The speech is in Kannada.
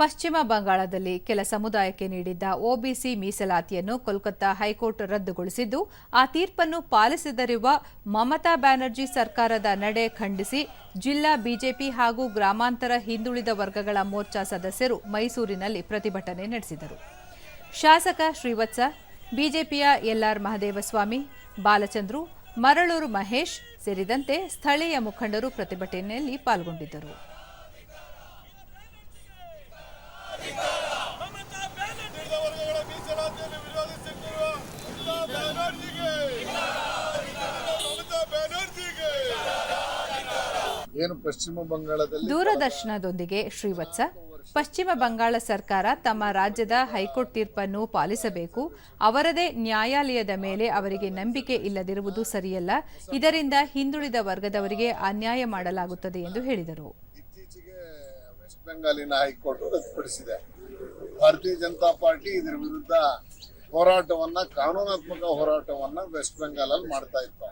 ಪಶ್ಚಿಮ ಬಂಗಾಳದಲ್ಲಿ ಕೆಲ ಸಮುದಾಯಕ್ಕೆ ನೀಡಿದ್ದ ಒಬಿಸಿ ಮೀಸಲಾತಿಯನ್ನು ಕೋಲ್ಕತ್ತಾ ಹೈಕೋರ್ಟ್ ರದ್ದುಗೊಳಿಸಿದ್ದು, ಆ ತೀರ್ಪನ್ನು ಪಾಲಿಸದಿರುವ ಮಮತಾ ಬ್ಯಾನರ್ಜಿ ಸರ್ಕಾರದ ನಡೆ ಖಂಡಿಸಿ ಜಿಲ್ಲಾ ಬಿಜೆಪಿ ಹಾಗೂ ಗ್ರಾಮಾಂತರ ಹಿಂದುಳಿದ ವರ್ಗಗಳ ಮೋರ್ಚಾ ಸದಸ್ಯರು ಮೈಸೂರಿನಲ್ಲಿ ಪ್ರತಿಭಟನೆ ನಡೆಸಿದರು. ಶಾಸಕ ಶ್ರೀವತ್ಸ, ಬಿಜೆಪಿಯ ಎಲ್ಆರ್ ಮಹದೇವಸ್ವಾಮಿ, ಬಾಲಚಂದ್ರು, ಮರಳೂರು ಮಹೇಶ್ ಸೇರಿದಂತೆ ಸ್ಥಳೀಯ ಮುಖಂಡರು ಪ್ರತಿಭಟನೆಯಲ್ಲಿ ಪಾಲ್ಗೊಂಡಿದ್ದರು ಹಿಂದುಳಿದ ವರ್ಗಗಳ ಮೀಸಲಾತಿಯನ್ನು ವಿರೋಧಿಸುತ್ತಿರುವ ಮಮತಾ ಬ್ಯಾನರ್ಜಿಗೆ ಮಮತಾ ಬ್ಯಾನರ್ಜಿಗೆ ಏನು ಪಶ್ಚಿಮ ಬಂಗಾಳದಲ್ಲಿ ದೂರದರ್ಶನದೊಂದಿಗೆ ಶ್ರೀವತ್ಸ ಪಶ್ಚಿಮ ಬಂಗಾಳ ಸರ್ಕಾರ ತಮ್ಮ ರಾಜ್ಯದ ಹೈಕೋರ್ಟ್ ತೀರ್ಪನ್ನು ಪಾಲಿಸಬೇಕು. ಅವರದೇ ನ್ಯಾಯಾಲಯದ ಮೇಲೆ ಅವರಿಗೆ ನಂಬಿಕೆ ಇಲ್ಲದಿರುವುದು ಸರಿಯಲ್ಲ. ಇದರಿಂದ ಹಿಂದುಳಿದ ವರ್ಗದವರಿಗೆ ಅನ್ಯಾಯ ಮಾಡಲಾಗುತ್ತದೆ ಎಂದು ಹೇಳಿದರು. ಇತ್ತೀಚೆಗೆ ವೆಸ್ಟ್ ಬೆಂಗಾಲಿನ ಹೈಕೋರ್ಟ್ ರದ್ದುಪಡಿಸಿದೆ ಭಾರತೀಯ ಜನತಾ ಪಾರ್ಟಿ ಇದರ ವಿರುದ್ಧ ಹೋರಾಟವನ್ನ ಕಾನೂನಾತ್ಮಕ ಹೋರಾಟವನ್ನ ವೆಸ್ಟ್ ಬೆಂಗಾಲಲ್ಲಿ ಮಾಡ್ತಾ ಇತ್ತು.